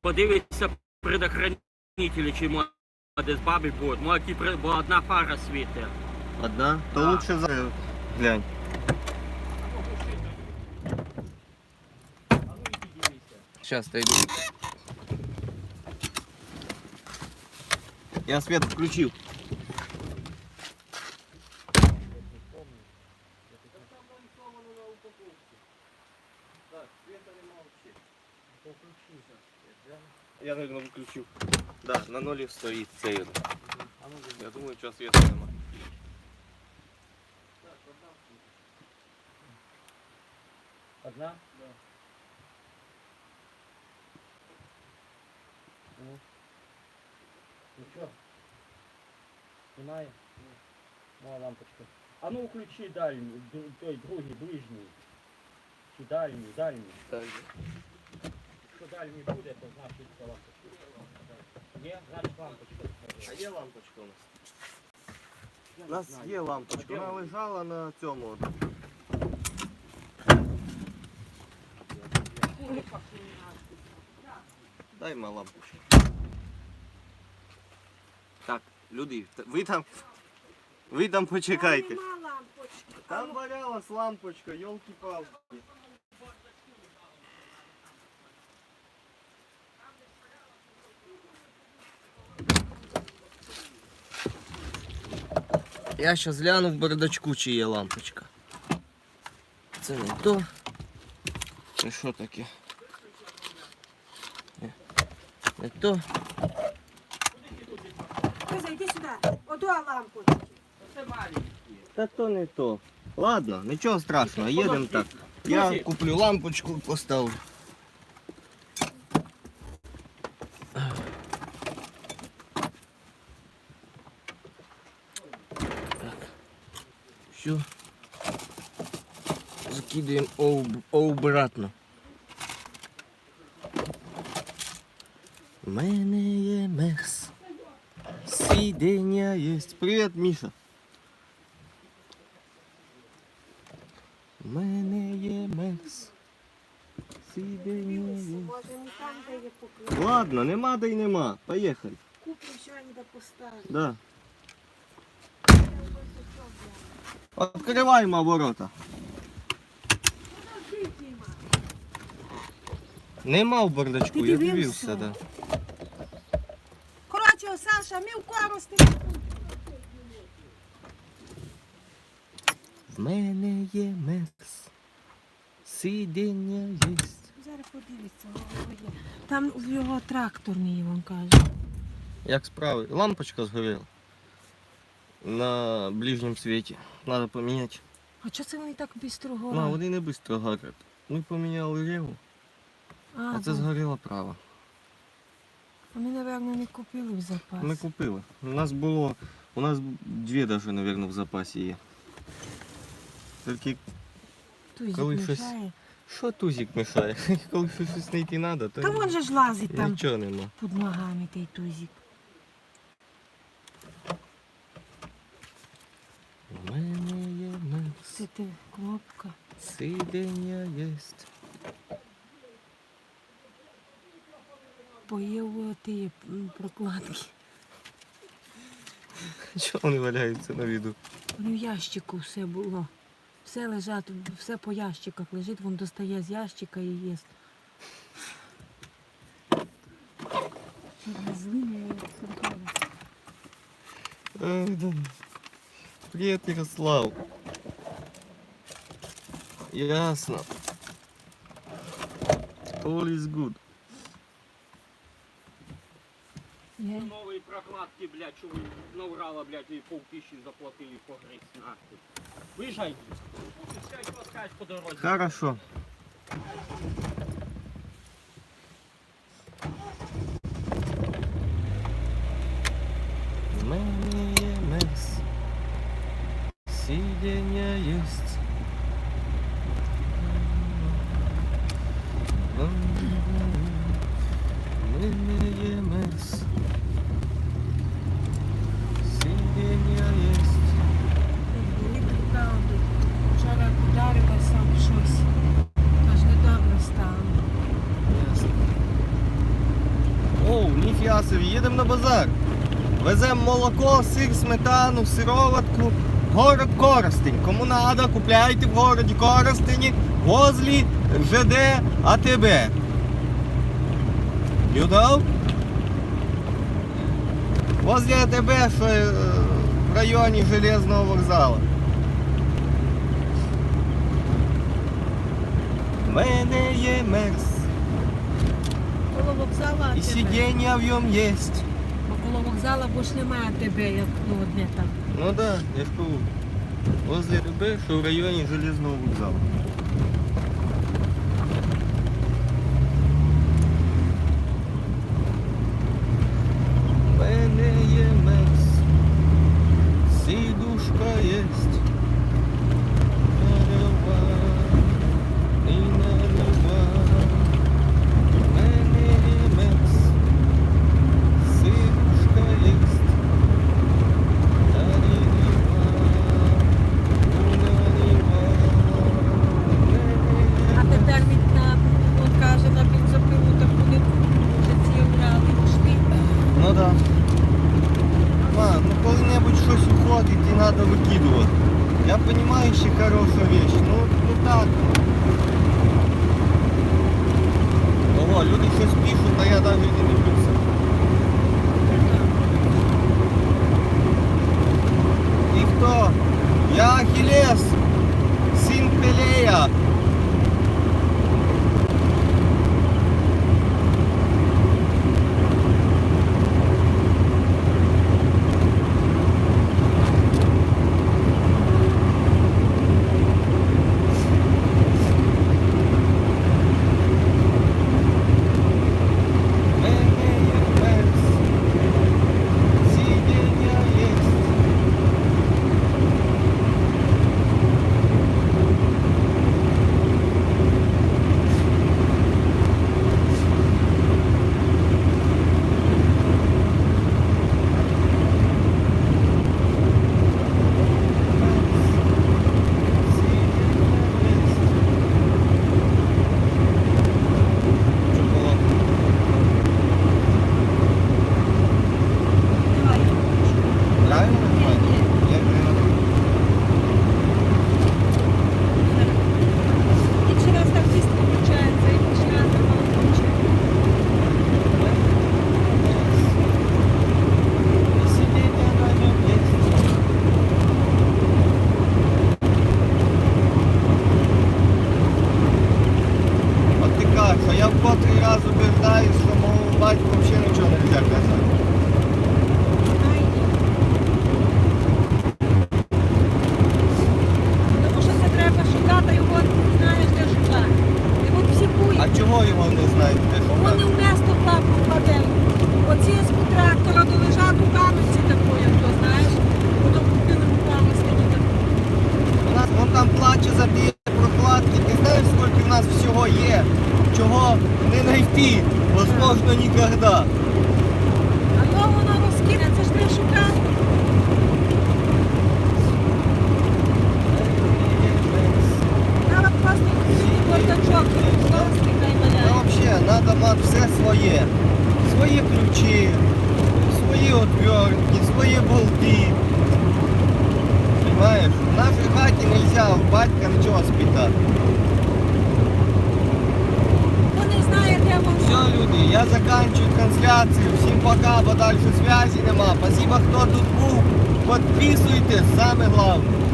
подивися предохранителі, чи може десь бабі будуть. Може, ті при- бо одна фара світить. Одна? То Да. лучше за... глянь. Сейчас дойду. Я свет включил. Да, нолі стоїть цей. Я думаю, що света нема. Одна? Ну. Нічого? Немає? Моя лампочка. А ну включи дальній, д- той другий, ближній. Чи дальній, дальній. Якщо дальній буде, то значить це лампочка. Є? Значить лампочка. А є лампочка у нас? Я У не нас знаю. є лампочка. А де Вона вона? лежала на цьому. от. Дай ма лампочку. Так, люди, т- ви там. Ви там почекайте. Нема лампочки. Там валялась лампочка, елки-палки. Я сейчас гляну в бардачку, чи є лампочка. Це не то. Це що таке? Не, не то. Ти зайди сюди. Ото лампочки. Це маленький. Та то не то. Ладно, нічого страшного, їдемо так. Я Друзі. куплю лампочку і поставлю. Все. Закидываем об- обратно. У мене є мерс. Сидіння є. Привіт, Міша. У мене є мерс. Сидіння є. Боже, не там, де є покрив. Ладно, нема да й нема. Поїхали. Куплю сьогодні де поставлю. Да. Откриваємо ворота. Нема в бардачку, я дивився? да. Коротше, Саша, ми в корости. В мене є мерс. Сидіння є. Зараз є. Там в його тракторний, він каже. Як справи? Лампочка згоріла. На ближньому світі. Треба поміняти. А чого це вони так швидко Ну, а вони не швидко горять. Ми поміняли ліву, а це бо- згоріло право. А ми, напевно, не купили в запас. Ми купили. У нас було. У нас дві даже, наверное, в запасі є. Тільки Тузик коли щось- мішає. що тузик мішає? Коли щось знайти треба, то Та вон же ж лазить там нічого нема. під ногами той тузик. Мене є мерс. Це ти кнопка. Сидіння єсть. Поїв ті прокладки. Чого вони валяються на віду? Ну, в ящику все було. Все лежать, все по ящиках лежить, він достає з ящика і їсть. Злиня Ай, да. Привіт, Ярослав. Ясно. All is good. Я... Нові прокладки, блядь, що ви наврала, блядь, і полтисячі заплатили по грець нахуй. Виїжджай. Пускай що скажеш по дорозі. Хорошо. Мерс. Сидіння єсть. Вчора ударилася об щось. Аж недобре стало. Ясно. ніфіга собі, їдемо на базар. Веземо молоко, сир, сметану, сироватку. Город Коростень. Кому надо, купляйте в городі Коростені, возлі ЖД АТБ. You know? Возле АТБ, що е, в районі Железного вокзалу. В мене є мерс. Коло вокзала І тебе. сидіння в ньому є. Бо коло вокзала бо немає тебе, як ну, одне там. Ну да, я ж кажу. Возле РБ, що в районі Железного вокзалу. коли-небудь щось уходить і треба викидувати. Я розумію, що хороша вещь, ну, ну так. Ого, люди щось пишуть, а я навіть не дивлюся. І хто? Я Ахілес, син Пелея. Не знайти, можливо, ніколи. А то воно розкине, це ж треба шукати. Треба просто бардачок, пластика і валяє. вообще, надо мати все своє. Свої ключі, свої отвертки, свої болти. Понимаешь? В нашій хаті нельзя у батька нічого спитати. Хто не знає, де воно. Все, люди, я заканчиваю трансляцію. Всім пока, бо дальше связи нема. Спасибо, хто тут був. Подписуйтесь, саме головне.